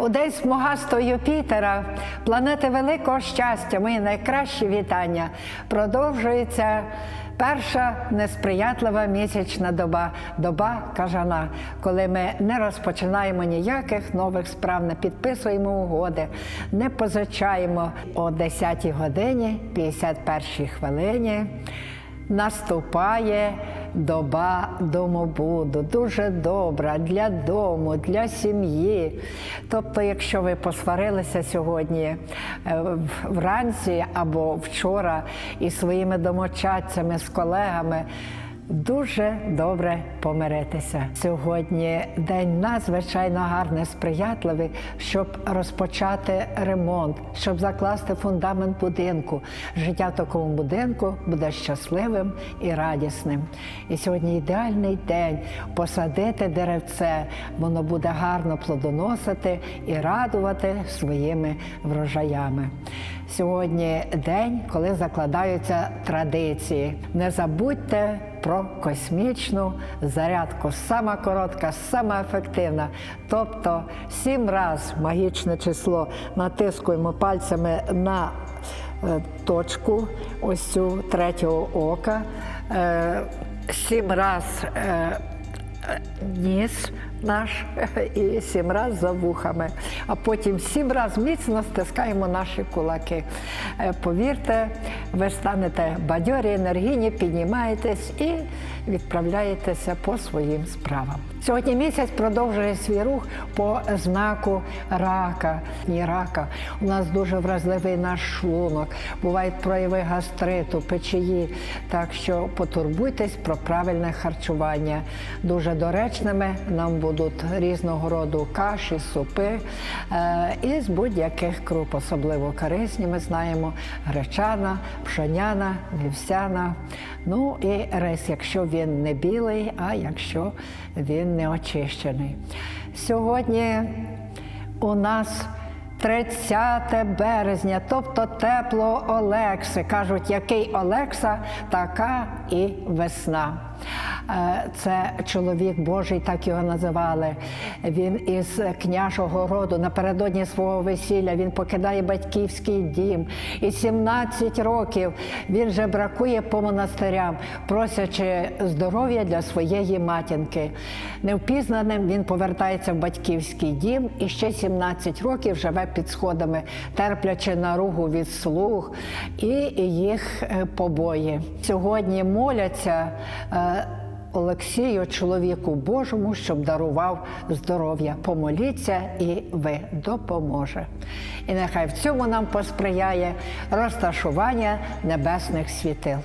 У день смугастого Юпітера, планети великого щастя, мої найкращі вітання. Продовжується перша несприятлива місячна доба, доба кажана, коли ми не розпочинаємо ніяких нових справ, не підписуємо угоди, не позичаємо о 10 годині, 51 хвилині. Наступає доба домобуду, дуже добра для дому, для сім'ї. Тобто, якщо ви посварилися сьогодні е, вранці або вчора із своїми домочадцями, з колегами. Дуже добре помиритися. Сьогодні день надзвичайно гарний, сприятливий, щоб розпочати ремонт, щоб закласти фундамент будинку. Життя в такому будинку буде щасливим і радісним. І сьогодні ідеальний день посадити деревце. Воно буде гарно плодоносити і радувати своїми врожаями. Сьогодні день, коли закладаються традиції. Не забудьте про космічну зарядку. Сама коротка, сама ефективна. Тобто сім раз магічне число натискуємо пальцями на е, точку, ось цю третього ока. Е, Сім раз е, ніс наш і сім раз за вухами, а потім сім раз міцно стискаємо наші кулаки. Е, Повірте, ви станете бадьорі, енергійні, піднімаєтесь і відправляєтеся по своїм справам. Сьогодні місяць продовжує свій рух по знаку рака. Ні, рака. У нас дуже вразливий наш шлунок, бувають прояви гастриту, печії. Так що потурбуйтесь про правильне харчування. Дуже доречними нам будуть різного роду каші, супи е, із будь-яких круп, особливо корисні. Ми знаємо гречана, пшоняна, вівсяна. Ну і рис, якщо він не білий, а якщо він не очищений. Сьогодні у нас 30 березня, тобто тепло Олекси. Кажуть, який Олекса, така і весна. Е, Це чоловік Божий, так його називали. Він із княжого роду. Напередодні свого весілля він покидає батьківський дім. І 17 років він вже бракує по монастирям, просячи здоров'я для своєї матінки. Невпізнаним він повертається в батьківський дім і ще 17 років живе під сходами, терплячи наругу від слуг і їх е, побої. Сьогодні моляться. е, Олексію, чоловіку Божому, щоб дарував здоров'я. Помоліться, і ви допоможе. І нехай в цьому нам посприяє розташування небесних світил.